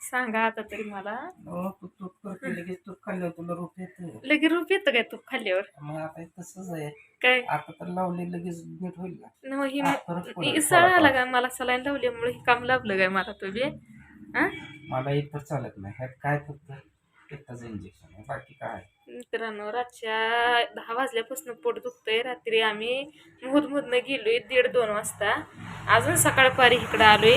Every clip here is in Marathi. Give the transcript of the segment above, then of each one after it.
सांगा आता तरी मला. हो तू तूप करते लगेच तूप खाल्ल्यावर तुला रूप येते रूप येतं काय तूप खाल्ल्यावर? मग आता तसंच आहे. काय? आता तर लावले लगेच नीट होईल ना. न ही हा, फरक पडेल इसळ थोडा आला का? मला सलाईन लावल्यामुळे हे काम लाभलं काय मला तुम्ही हा? मला इतर चालत नाही. ह्यात काय फक्त पित्ताचं इंजेक्शन आहे बाकी काय? मित्रांनो रातच्या दहा वाजल्यापासून पोट दुखतंय. रात्री आम्ही मुहूर्तमधनं गेलोय दीड दोन वाजता. अजून सकाळपारी इकडं आलोय.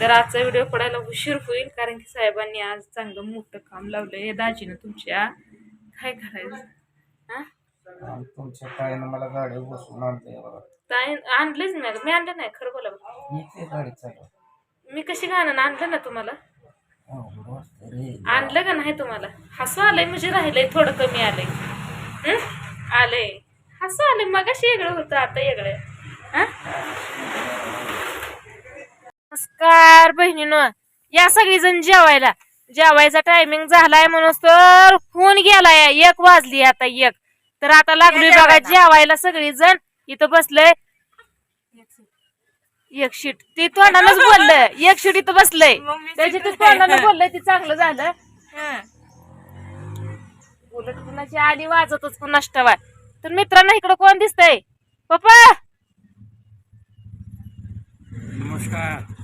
तर आजचा व्हिडिओ पडायला उशीर होईल कारण की साहेबांनी आज चांगलं मोठं काम लावलंय. दाजीनं तुमच्या काय करायचं? हा? तुमच्या ताईनं मला गाडी बसून आणते बघा. काय आणलंच मी मी आणलं नाही खरं बोला मी ते गाडी चालव मी कशी गाणं आणलं ना तुम्हाला? आणलं का नाही तुम्हाला? हसू आलंय म्हणजे राहिलंय थोडं कमी आलंय. हं? आलंय. हसू आलंय. मगाशी वेगळं होतं आता वेगळं हं? नमस्कार बहिणीनं. या सगळीजण जेवायला. जेवायचा टायमिंग झालाय म्हणून तर फोन गेलाय. एक वाजली आता एक. तर आता लागलोय बघा जेवायला. सगळीजण. इथं बसलंय. एक शीट ते तोंडानंच बोललं एक शीट इथं बसलंय. त्याची ते तोंडानं बोललंय ते चांगलं झालं. उलट कुणाची आली वाजतच पण नष्टवाय तर मित्रांनो इकडं कोण दिसतंय? पप्पा! नमस्कार.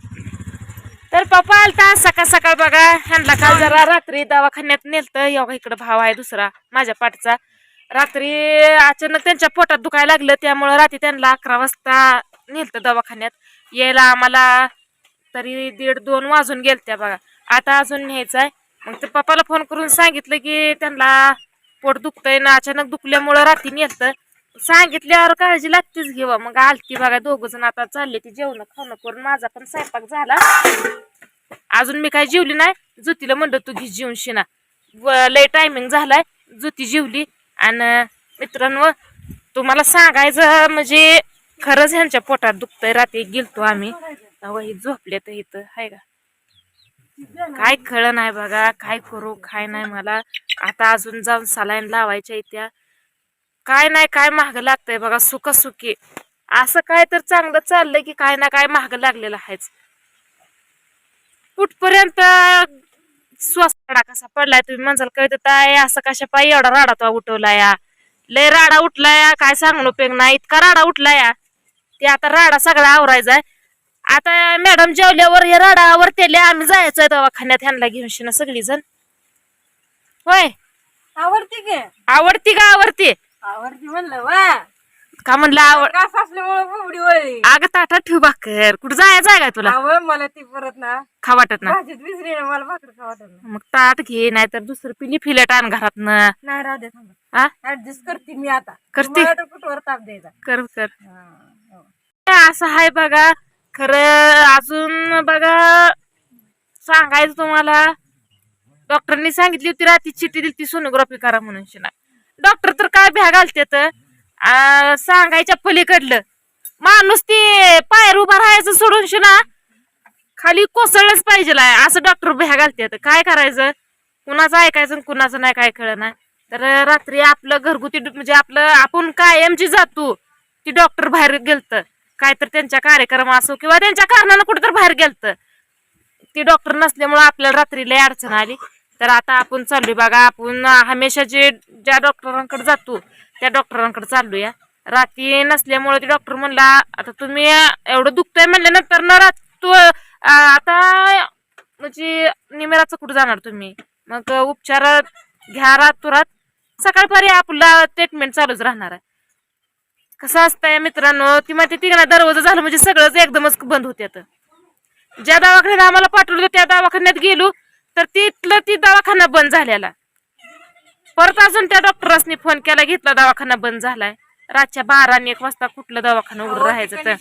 तर पप्पा आलता. सकाळ सकाळ बघा. ह्यांना काल जरा रात्री दवाखान्यात नेलतं. योगा इकडं भाव आहे दुसरा. माझ्या पाठचा. रात्री अचानक त्यांच्या पोटात दुखायला लागलं. त्यामुळं रात्री त्यांना अकरा वाजता नेलतं दवाखान्यात. यायला आम्हाला तरी दीड दोन वाजून गेलत्या बघा. आता अजून न्यायचं आहे मग ते पप्पाला फोन करून सांगितलं की त्यांना पोट दुखतंय ना. अचानक दुखल्यामुळं रात्री नेलतं. सांगितल्यावर काळजी लागतेच घेवा मग आलती बघा दोघ जण आता चालले ती जेवण खाणं करून. माझा पण स्वयंपाक झाला. अजून मी काय जेवली नाही. ज्योतीला म्हणलं तू घे जेवून शिना. लय टायमिंग झालाय. ज्योती जेवली. आणि मित्रांनो तुम्हाला सांगायचं म्हणजे खरंच ह्यांच्या पोटात दुखतंय. रात्री गेलतो आम्ही. हे झोपले तर इथं. हाय का? काय खळ नाही बघा. काय करू काय नाही मला. आता अजून जाऊन सलाईन लावायच्या इथ्या काय नाही काय महाग लागतंय बघा सुख सुखी असं काय तर चांगलं चाललंय की काय ना काय महाग लागलेलं आहेच. कुठपर्यंत श्वास राडा कसा पडलाय तुम्ही म्हणसाल कळत ताय असं कशा पायी एवढा राडा तो उठवला या लय राडा उठलाय काय सांगून उपयोग नाही इतका राडा उठलाय. ते आता राडा सगळा आवरायचा आता मॅडम जेवल्यावर हे राडा आवरतेले आम्ही जायचंय दवाखान्यात ह्यांना घेऊन शिना सगळीजण. होय. आवडते की? आवडती का आवडती? आवडते म्हणलं वा. का म्हणलं आवड कास असल्यामुळे बुबडी वळली? अगं ताटात ठेव भाकर. कुठं जायचं आहे का तुला? आवड मला ती परत ना खा वाटत ना भाजीत विसरी ना मला भाकर खावत नाही. मग ताट घे नाहीतर दुसरं पिली फिलेट आण घरात ना नाही राहू दे थांबा. हा ऍडजस्ट करते मी आता. करते? मला तर कुठवर ताप द्यायचा. कर कर. हा, हो. असं आहे बघा. खरं अजून बघा. सांगायचं तुम्हाला. डॉक्टरनी सांगितली होती रात्री चिठ्ठी दिली ती सोनोग्राफी करा म्हणून शिना. डॉक्टर तर काय भ्या घालतेत सांगायच्या पलीकडलं. माणूस ते पायर उभा राहायचं सोडून शिना खाली कोसळलंच पाहिजे असं डॉक्टर भ्या घालतेत काय करायचं? कुणाचं ऐकायचं कुणाचं नाही काय कळ ना तर रात्री आपलं घरगुती म्हणजे आपलं आपण कायमची जातो. ती डॉक्टर बाहेर गेलत. काय तर त्यांच्या कार्यक्रम असो किंवा त्यांच्या कारणानं कुठं तर बाहेर गेलत. ती डॉक्टर नसल्यामुळं आपल्याला रात्री लय अडचण आली. तर आता आपण चाललोय बघा आपण हमेशा जे ज्या डॉक्टरांकडे जातो त्या डॉक्टरांकडे चाललोय. रात्री नसल्यामुळे ते डॉक्टर म्हणला आता तुम्ही एवढं दुखतंय म्हणल्यानंतर ना रात तू आता म्हणजे निमेराचं कुठं जाणार तुम्ही? मग उपचार घ्या रात तुरात सकाळपारी आपला ट्रीटमेंट चालूच राहणार आहे. कसं असतंय मित्रांनो ती माहिती ती दरवाजा झालं म्हणजे सगळंच एकदमच बंद होते ज्या दवाखान्यात आम्हाला पाठवलं होतं त्या दवाखान्यात गेलो तर तिथलं ती दवाखाना बंद झालेला. परत अजून त्या डॉक्टरांनी फोन केला घेतला दवाखाना बंद झालाय. रातच्या बारा आणि एक वाजता कुठलं दवाखाना उघडं राहायचं तर.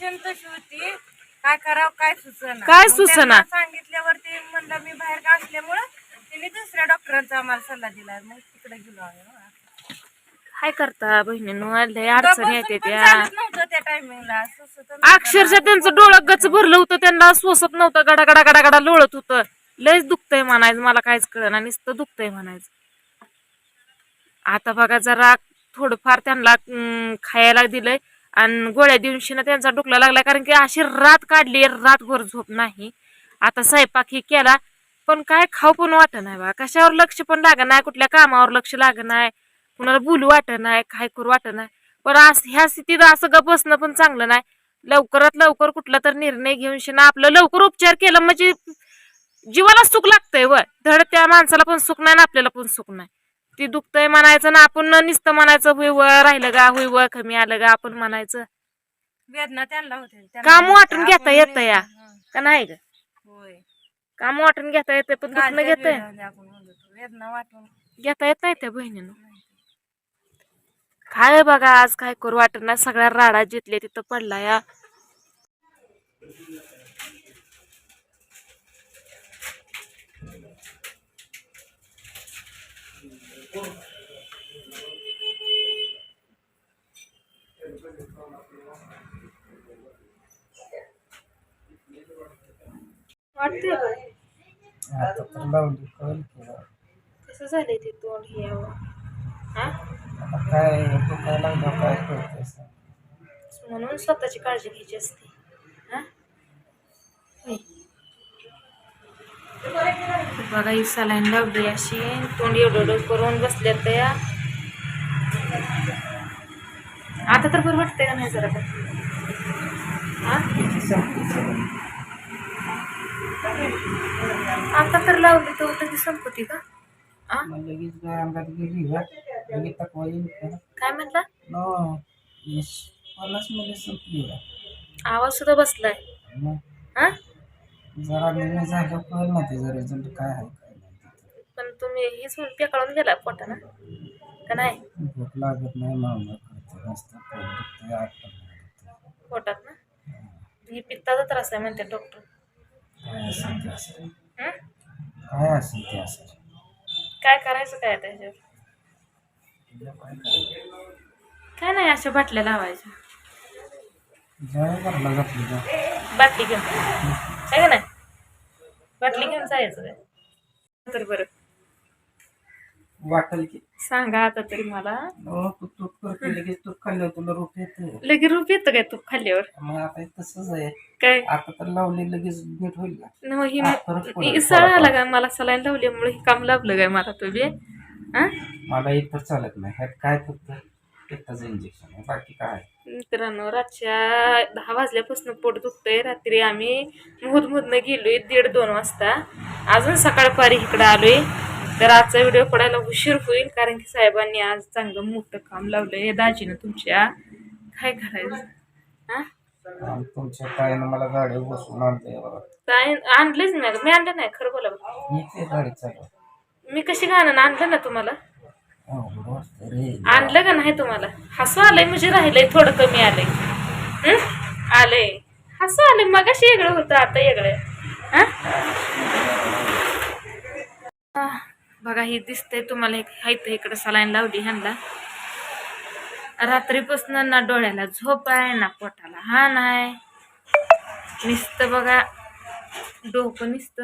काय करावं काय सुचना. काय सुचना? सांगितल्यावरती म्हणलं मी बाहेर का असल्यामुळं त्यांनी दुसऱ्या डॉक्टरांचा आम्हाला सल्ला दिला. मग तिकडे गेलो आम्ही. काय करता बहिणीनं? लय अडचणी येते त्या टायमिंगला अक्षरशः त्यांचं डोळं गच भरलं होतं त्यांना सोसत नव्हतं. गडा गडा गडा गडा लोळत होतं. लयच दुखतंय म्हणायचं मला काहीच कळना नुसतं दुखतंय म्हणायचं. आता बघा जरा थोडंफार त्यांना खायला दिलंय आणि गोळ्या दिवशी ना त्यांचा डुकला लागला कारण की अशी रात काढली रातभर झोप नाही. आता स्वयंपाक ही केला पण काय खाऊ पण वाटत नाही बा. कशावर लक्ष पण लागत नाही कुठल्या कामावर लक्ष लागत नाही कुणाला बोलू वाटत नाही काय करू वाटत नाही. पण ह्या स्थितीत असं गप बसणं पण चांगलं नाही. लवकरात लवकर कुठला तर निर्णय घेऊन ना आपलं लवकर उपचार केला म्हणजे जीवाला सुख लागतंय व धड त्या माणसाला पण सुख नाही ना आपल्याला पण सुख नाही. ती दुखतंय म्हणायचं ना आपण न नुसतं म्हणायचं हुई व राहिलं का हुई व कमी आलं का आपण म्हणायचं. वेदना त्यांना होते काम. वाटून घेता येतं या. का नाही ग? होय. काम वाटून घेता येते पण दुखणं म्हणतो. वेदना वाटून. घेता येत नाही त्या बहिणीनं. काय बघा आज काय करू वाटत नाही. सगळ्या राडा जितले तिथं पडला या. कसं झालंय ते तोंड हे काय म्हणून स्वतःची काळजी घ्यायची असते. हा? बघा ही सलाईन लावली अशी. तोंड एवढं करून बसल्या त्या. आता तर बरं वाटतंय का नाही जरा? हा? आता तर लावली तर लगेच संपत्ती का? हा? काय संपली का? आवाज सुद्धा बसलाय. हा? जरा निर्णय कळलं ना त्याचा रिझल्ट काय आहे काय नाही. पण तुम्ही हेच म्हणून पेकाळून गेला पोटानं का नाही? भूक लागत नाही पोट दुखते. पोटात ना? ही पित्ताचा त्रास आहे म्हणते डॉक्टर काय असेल ते असेल. हं? काय असेल ते असेल. काय करायचं काय त्याच्यावर? काय नाही अशा बाटल्या लावायच्या. घरला घातली बाटली घेऊन. आहे का नाही? बाटली घेऊन जायचं तर बरं. वाटेल की. सांगा आता तरी मला. तू तूप करते लगेच तूप खाल्लं तुला रूप येते लगे रूप येतं काय तू खाल्ल्यावर? मग आता तसंच आहे. काय? आता तर लावले लगेच नीट होईल ना. सळ आला काय मला सलाईन लावल्यामुळे हे काम लावलं काय मला तुम्ही? हा? मला इतर चालत नाही. ह्यात काय फक्त पित्ताचं इंजेक्शन आहे. बाकी काय? मित्रांनो रातच्या दहा वाजल्यापासून पोट दुखतंय. रात्री आम्ही मुहूर्तमधनं गेलोय दीड दोन वाजता. अजून सकाळपारी इकडं आलोय. तर आजचा व्हिडिओ पडायला उशीर होईल कारण की साहेबांनी आज चांगलं मोठं काम लावलंय. दाजीनं तुमच्या काय करायचं? हा? आणि तुमच्या ताईनं मला गाडीवर बसून आणते बघा. काय आणलंच नाही मी आणलं नाही खरं बोला गाडी चालू मी कशी गाणं आणलं ना तुम्हाला? आणलं का नाही तुम्हाला? हसू आलंय म्हणजे राहिलंय थोडं कमी आलंय. आलंय. हसू आलंय मगाशी वेगळं होतं आता वेगळं बघा हे दिसतंय तुम्हाला एक हायत इकडं सलाईन लावली ह्यांना. रात्रीपासून ना डोळ्याला झोप आहे ना पोटाला हा नाही नुसतं बघा डोकं नुसतं.